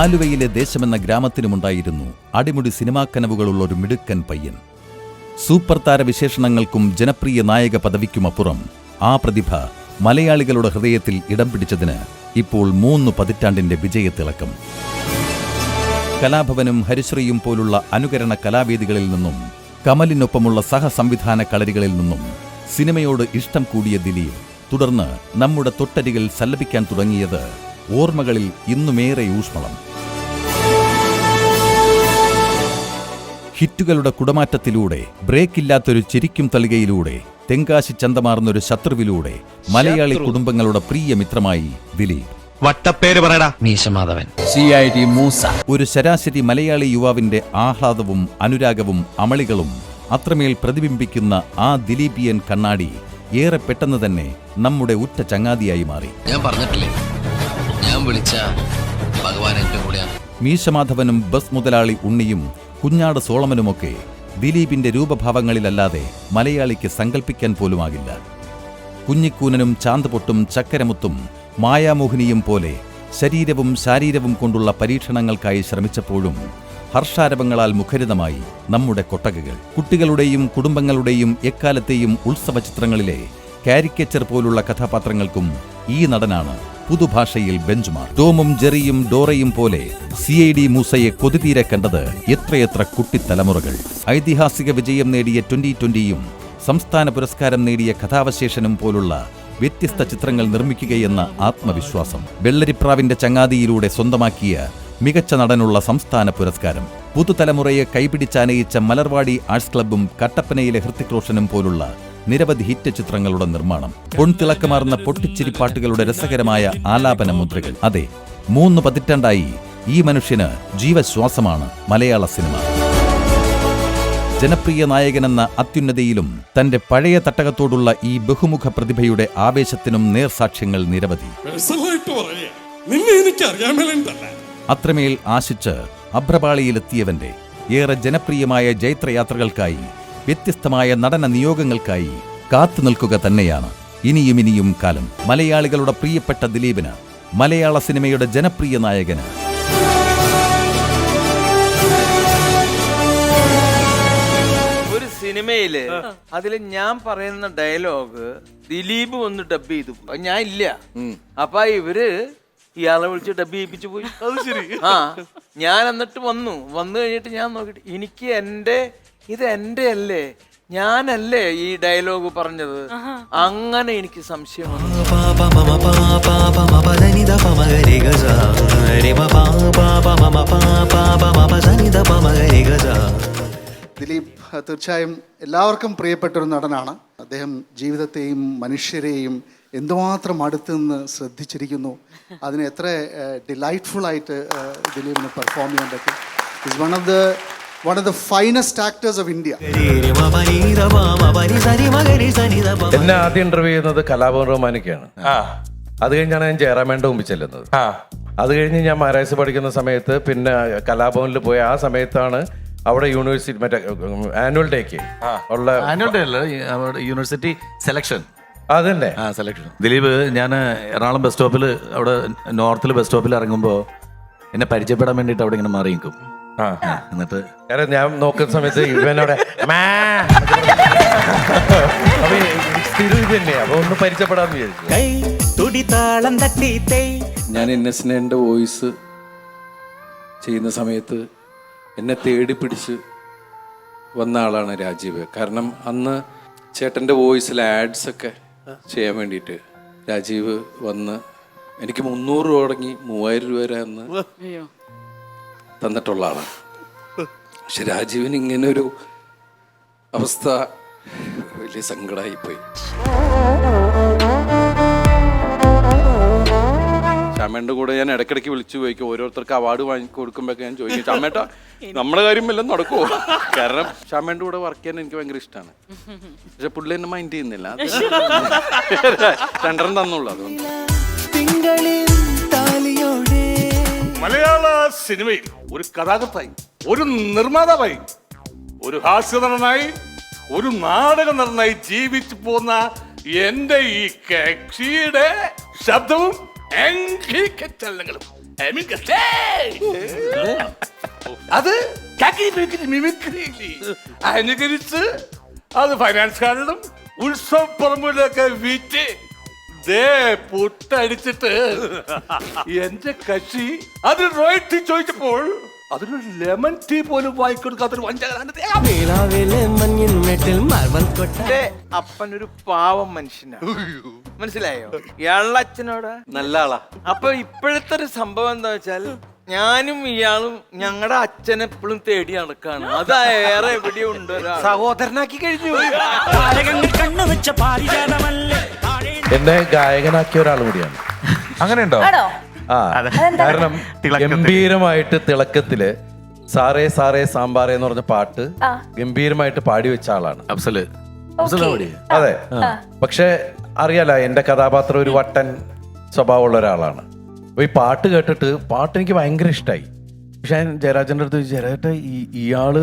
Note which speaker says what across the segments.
Speaker 1: ആലുവയിലെ ദേശമെന്ന ഗ്രാമത്തിനുമുണ്ടായിരുന്നു അടിമുടി സിനിമാ കനവുകളുള്ള ഒരു മിടുക്കൻ പയ്യൻ. സൂപ്പർ താര വിശേഷണങ്ങൾക്കും ജനപ്രിയ നായക പദവിക്കുമപ്പുറം ആ പ്രതിഭ മലയാളികളുടെ ഹൃദയത്തിൽ ഇടം പിടിച്ചതിന് ഇപ്പോൾ മൂന്ന് പതിറ്റാണ്ടിന്റെ വിജയത്തിളക്കം. കലാഭവനും ഹരിശ്രീയും പോലുള്ള അനുകരണ കലാവേദികളിൽ നിന്നും കമലിനൊപ്പമുള്ള സഹസംവിധാന കളരികളിൽ നിന്നും സിനിമയോട് ഇഷ്ടം കൂടിയ ദിലീപ് തുടർന്ന് നമ്മുടെ തൊട്ടരികൾ സല്ലപിക്കാൻ തുടങ്ങിയത് ഓർമ്മകളിൽ ഇന്നുമേറെ ഊഷ്മളം. ഹിറ്റുകളുടെ കുടമാറ്റത്തിലൂടെ ബ്രേക്കില്ലാത്തൊരു ചിരിക്കും തളികയിലൂടെ തെങ്കാശി ചന്തമാർന്നൊരു ശത്രുവിലൂടെ മലയാളി കുടുംബങ്ങളുടെ പ്രിയ മിത്രമായി ദിലീപ്.
Speaker 2: വട്ടപ്പേര് പറയടാ.
Speaker 3: Meesha Madhavan.
Speaker 4: C I D Moosa.
Speaker 1: ഒരു ശരാശരി മലയാളി യുവാവിന്റെ ആഹ്ലാദവും അനുരാഗവും അമളികളും അത്രമേൽ പ്രതിബിംബിക്കുന്ന ആ ദിലീപിയൻ കണ്ണാടി ഏറെ പെട്ടെന്ന് തന്നെ നമ്മുടെ ഉറ്റ ചങ്ങാതിയായി മാറി.
Speaker 3: ഞാൻ പറഞ്ഞിട്ടില്ലേ? ഞാൻ വിളിച്ച ഭഗവാൻ എന്റെ കൂടെയാണ്.
Speaker 1: മീശമാധവനും ബസ് മുതലാളി ഉണ്ണിയും കുഞ്ഞാട് സോളമനുമൊക്കെ ദിലീപിന്റെ രൂപഭാവങ്ങളിലല്ലാതെ മലയാളിക്ക് സങ്കല്പിക്കാൻ പോലുമാകില്ല. കുഞ്ഞിക്കൂനനും ചാന്തുപൊട്ടും ചക്കരമുത്തും മായാമോഹിനിയും പോലെ ശരീരവും ശാരീരവും കൊണ്ടുള്ള പരീക്ഷണങ്ങൾക്കായി ശ്രമിച്ചപ്പോഴും ഹർഷാരവങ്ങളാൽ മുഖരിതമായി നമ്മുടെ കൊട്ടകകൾ. കുട്ടികളുടെയും കുടുംബങ്ങളുടെയും എക്കാലത്തെയും ഉത്സവ ചിത്രങ്ങളിലെ കാരിക്കേച്ചർ പോലുള്ള കഥാപാത്രങ്ങൾക്കും ഈ നടനാണ് പുതുഭാഷയിൽ ബെഞ്ചുമാർ. ടോമും ജെറിയും ഡോറയും പോലെ സി ഐ ഡി മൂസയെ കൊതിതീരെ കണ്ടത് എത്രയെത്ര കുട്ടിത്തലമുറകൾ. ഐതിഹാസിക വിജയം നേടിയ ട്വന്റി ട്വന്റിയും സംസ്ഥാന പുരസ്കാരം നേടിയ കഥാവശേഷനും പോലുള്ള വ്യത്യസ്ത ചിത്രങ്ങൾ നിർമ്മിക്കുകയെന്ന ആത്മവിശ്വാസം. വെള്ളരിപ്രാവിന്റെ ചങ്ങാതിയിലൂടെ സ്വന്തമാക്കിയ മികച്ച നടനുള്ള സംസ്ഥാന പുരസ്കാരം. പുതുതലമുറയെ കൈപിടിച്ചാനയിച്ച മലർവാടി ആർട്സ് ക്ലബ്ബും കട്ടപ്പനയിലെ ഹൃത്തിക് റോഷനും പോലുള്ള നിരവധി ഹിറ്റ് ചിത്രങ്ങളുടെ നിർമ്മാണം പൊൺതിളക്കമാർന്ന പൊട്ടിച്ചിരി പൊട്ടിച്ചിരിപ്പാട്ടുകളുടെ രസകരമായ ആലാപന മുദ്രകൾ. അതെ മൂന്ന് പതിറ്റാണ്ടായി ഈ മനുഷ്യന് ജീവശ്വാസമാണ് മലയാള സിനിമ. ജനപ്രിയ നായകനെന്ന അത്യുന്നതിയിലും തന്റെ പഴയ തട്ടകത്തോടുള്ള ഈ ബഹുമുഖ പ്രതിഭയുടെ ആവേശത്തിനും നേർസാക്ഷ്യങ്ങൾ നിരവധി. അത്രമേൽ ആശിച്ച് അഭ്രപാളിയിലെത്തിയവന്റെ ഏറെ ജനപ്രിയമായ ജൈത്രയാത്രകൾക്കായി വ്യത്യസ്തമായ നടന നിയോഗങ്ങൾക്കായി കാത്തു നിൽക്കുക തന്നെയാണ്. ഇനിയും ഇനിയും കാലം. മലയാളികളുടെ പ്രിയപ്പെട്ട ദിലീപിന് മലയാള സിനിമയുടെ ജനപ്രിയ നായകന്.
Speaker 5: ഒരു സിനിമയിൽ അതിൽ ഞാൻ പറയുന്ന ഡയലോഗ് ദിലീപ് ഒന്ന് ഡബ് ചെയ്തു പോയി. ഞാൻ ഇല്ല. അപ്പൊ ഇവർ ഇയാളെ വിളിച്ച് ഡബ് ചെയ്യിപ്പിച്ചു പോയി. അത് ശരി. ആ ഞാൻ എന്നിട്ട് വന്നു. വന്നു കഴിഞ്ഞിട്ട് ഞാൻ നോക്കിട്ട് എനിക്ക് എന്റെ ഇത് എന്റെ അല്ലേ ഞാനല്ലേ ഈ ഡയലോഗ് പറഞ്ഞത്? അങ്ങനെ എനിക്ക് സംശയം
Speaker 6: ദിലീപ് തീർച്ചയായും എല്ലാവർക്കും പ്രിയപ്പെട്ട ഒരു നടനാണ്. അദ്ദേഹം ജീവിതത്തെയും മനുഷ്യരെയും എന്തുമാത്രം അടുത്ത് നിന്ന് ശ്രദ്ധിച്ചിരിക്കുന്നു. അതിന് എത്ര ഡിലൈറ്റ്ഫുൾ ആയിട്ട് ദിലീപിന് പെർഫോം ചെയ്യാൻ പറ്റും. Is one of the one of the finest actors of India
Speaker 7: എന്നെ ആദ്യം ഇന്റർവ്യൂ ചെയ്യുന്നത് കലാഭവൻ റഹ്മാനിക്കാണ് അത് കഴിഞ്ഞാണ് ഞാൻ ജയറാമേന്റെ മുമ്പിൽ ചെല്ലുന്നത്. അത് കഴിഞ്ഞ് ഞാൻ മഹാരാജ് പഠിക്കുന്ന സമയത്ത് പിന്നെ കലാഭവനിൽ പോയ ആ സമയത്താണ് അവിടെ യൂണിവേഴ്സിറ്റി മറ്റേ ആനുവൽ ഡേക്ക് ഉള്ള
Speaker 4: ആനുവൽ ഡേ അല്ല അവിടെ യൂണിവേഴ്സിറ്റി സെലക്ഷൻ
Speaker 7: അതന്നെ.
Speaker 4: ആ സെലക്ഷൻ ദിലീപ് ഞാൻ എറണാകുളം ബസ് സ്റ്റോപ്പിൽ അവിടെ നോർത്തിൽ ബസ് സ്റ്റോപ്പിൽ ഇറങ്ങുമ്പോൾ എന്നെ പരിചയപ്പെടാൻ വേണ്ടിയിട്ട് അവിടെ ഇങ്ങനെ മാറി നിൽക്കും. എന്നിട്ട്
Speaker 7: കാരണം ഞാൻ നോക്കുന്ന സമയത്ത് ഇവനോടെ "മാ" അപ്പൊ ഈ സ്ഥിരം ഇത് തന്നെയാ അപ്പൊ ഒന്ന് പരിചയപ്പെടാന്ന് വിചാരിച്ചു.
Speaker 8: ഞാൻ എൻ എസ് എന്റെ വോയിസ് ചെയ്യുന്ന സമയത്ത് എന്നെ തേടി പിടിച്ച് വന്ന ആളാണ് രാജീവ്. കാരണം അന്ന് ചേട്ടന്റെ വോയിസിൽ ആഡ്സ് ഒക്കെ ചെയ്യാൻ വേണ്ടിയിട്ട് രാജീവ് വന്ന് എനിക്ക് മുന്നൂറ് രൂപ തുടങ്ങി മൂവായിരം രൂപ വരെ അന്ന് തന്നിട്ടുള്ള ആളാണ് പക്ഷെ രാജീവിന് ഇങ്ങനൊരു ഒരു അവസ്ഥ വലിയ സങ്കടമായിപ്പോയി ചമ്മേന്റെ കൂടെ ഞാൻ ഇടയ്ക്കിടയ്ക്ക് വിളിച്ചു ചോദിക്കും ഓരോരുത്തർക്ക് അവാർഡ് വാങ്ങി കൊടുക്കുമ്പോഴൊക്കെ ഞാൻ ചോദിക്കും ചമ്മേട്ട നമ്മുടെ കാര്യം എല്ലാം നടക്കുമോ കാരണം ചമ്മേന്റെ കൂടെ വർക്ക് ചെയ്യാൻ എനിക്ക് ഭയങ്കര ഇഷ്ടമാണ് പക്ഷെ പുള്ളി എന്നെ മൈൻഡ് ചെയ്യുന്നില്ല. രണ്ടെണ്ണം തന്നുള്ളൂ അതുകൊണ്ട്.
Speaker 9: സിനിമയിൽ ഒരു കഥാകൃത്തായി ഒരു നിർമ്മാതാവായി ഒരു ഹാസ്യ നടനായി ഒരു നാടക നടനായി ജീവിച്ചു പോന്ന എന്റെ ഈ കക്ഷിയുടെ ശബ്ദവും! അത് അനുകരിച്ച് അത് ഫൈനാൻസുകാരിലും ഉത്സവ പറമ്പിലൊക്കെ വിറ്റ് ദേ പുട്ടടിച്ചിട്ട് എന്റെ കക്ഷി അതിന് റോയൽറ്റി ചോദിച്ചപ്പോൾ അതിനൊരു ലെമൺ ടീ പോലും വാങ്ങിക്കൊടുക്കാത്തൊരു വഞ്ചകനാണ്
Speaker 5: എന്റെ അപ്പനൊരു പാവം മനുഷ്യനാണ്. മനസ്സിലായോ? ഇയാളച്ഛനോട്. അച്ഛനോട്
Speaker 2: നല്ല ആളാ.
Speaker 5: അപ്പൊ ഇപ്പോഴത്തെ ഒരു സംഭവം എന്താ വെച്ചാൽ ഞാനും ഇയാളും ഞങ്ങളുടെ അച്ഛനെ എപ്പോഴും തേടി നടക്കാണ്. അത് ഏറെ എവിടെയുണ്ട് സഹോദരനാക്കി കഴിഞ്ഞു.
Speaker 2: കണ്ണു സഹോദരനാക്കി കഴിഞ്ഞു
Speaker 7: എന്നെ ഗായകനാക്കിയ ഒരാൾ കൂടിയാണ്.
Speaker 10: അങ്ങനെയുണ്ടോ?
Speaker 11: ആണോ?
Speaker 7: ആ കാരണം ഗംഭീരമായിട്ട് തിളക്കത്തിൽ സാറേ സാറേ സാമ്പാറേ എന്ന് പറഞ്ഞ പാട്ട്
Speaker 11: ആ.
Speaker 7: ഗംഭീരമായിട്ട് പാടി വെച്ച ആളാണ്.
Speaker 4: അഫ്സൽ
Speaker 11: Okay.
Speaker 7: അതെ. പക്ഷെ അറിയാല എന്റെ കഥാപാത്രം ഒരു വട്ടൻ സ്വഭാവമുള്ള ഒരാളാണ്. അപ്പൊ ഈ പാട്ട് കേട്ടിട്ട് പാട്ട് എനിക്ക് ഭയങ്കര ഇഷ്ടമായി പക്ഷെ ഞാൻ ജയരാജന്റെ അടുത്ത് ചോദിച്ചു, ജയരാജേട്ട ഈ ഇയാൾ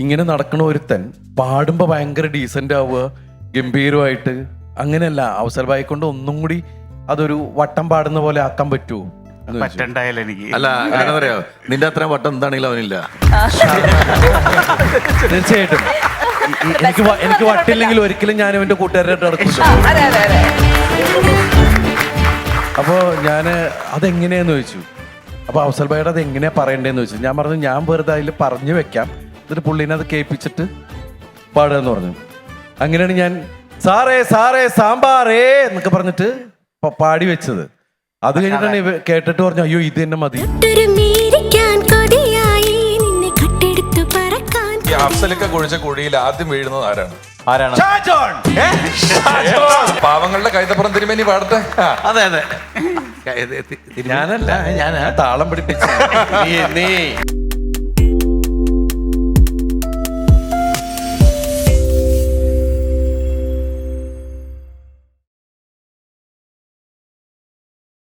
Speaker 7: ഇങ്ങനെ നടക്കണ ഒരുത്തൻ പാടുമ്പോ ഭയങ്കര ഡീസന്റ് ആവുക ഗംഭീരമായിട്ട് അങ്ങനെയല്ല അവസര ബായി കൊണ്ട് ഒന്നും കൂടി അതൊരു വട്ടം പാടുന്ന പോലെ ആക്കാൻ പറ്റുമോ
Speaker 10: പറ്റണ്ടായാലും എനിക്ക്.
Speaker 4: അല്ല കാരണം പറയാ നിന്റെ അത്ര വട്ടം എന്താണെങ്കിലും അവനില്ല.
Speaker 7: തീർച്ചയായിട്ടും. എനിക്ക് വ- എനിക്ക് വട്ടില്ലെങ്കിൽ ഒരിക്കലും ഞാൻ ഇവന്റെ കൂട്ടുകാരായിട്ട് നടക്കില്ല
Speaker 11: അതെ അതെ അതെ.
Speaker 7: അപ്പോ ഞാൻ അതെങ്ങനെയാന്ന് ചോദിച്ചു. അപ്പൊ അവസൽ ഭായിയുടെ അത് എങ്ങനെയാ പറയണ്ടേന്ന് ചോദിച്ചു. ഞാൻ പറഞ്ഞു ഞാൻ വെറുതെ അതിൽ പറഞ്ഞു വെക്കാം. എന്നിട്ട് പുള്ളീനെ അത് കേൾപ്പിച്ചിട്ട് പാടുക എന്ന് പറഞ്ഞു. അങ്ങനെയാണ് ഞാൻ സാറേ സാറേ സാമ്പാറേ എന്നൊക്കെ പറഞ്ഞിട്ട് പാടി വെച്ചത്. അത് കഴിഞ്ഞിട്ടാണ് ഇവ കേട്ടിട്ട് പറഞ്ഞു അയ്യോ ഇത് തന്നെ മതി.
Speaker 10: ഈ അഫ്സലൊക്കെ കുഴിച്ച കുഴിയിൽ ആദ്യം വീഴുന്നത് ആരാണ്?
Speaker 2: ആരാണ്?
Speaker 10: പാവങ്ങളുടെ കൈതപ്പുറം തിരുമേനി പാടട്ടെ ആ.
Speaker 2: അതെ അതെ.
Speaker 7: ഞാനല്ല ഞാൻ താളം പിടിപ്പിച്ചു
Speaker 2: നീ നീ.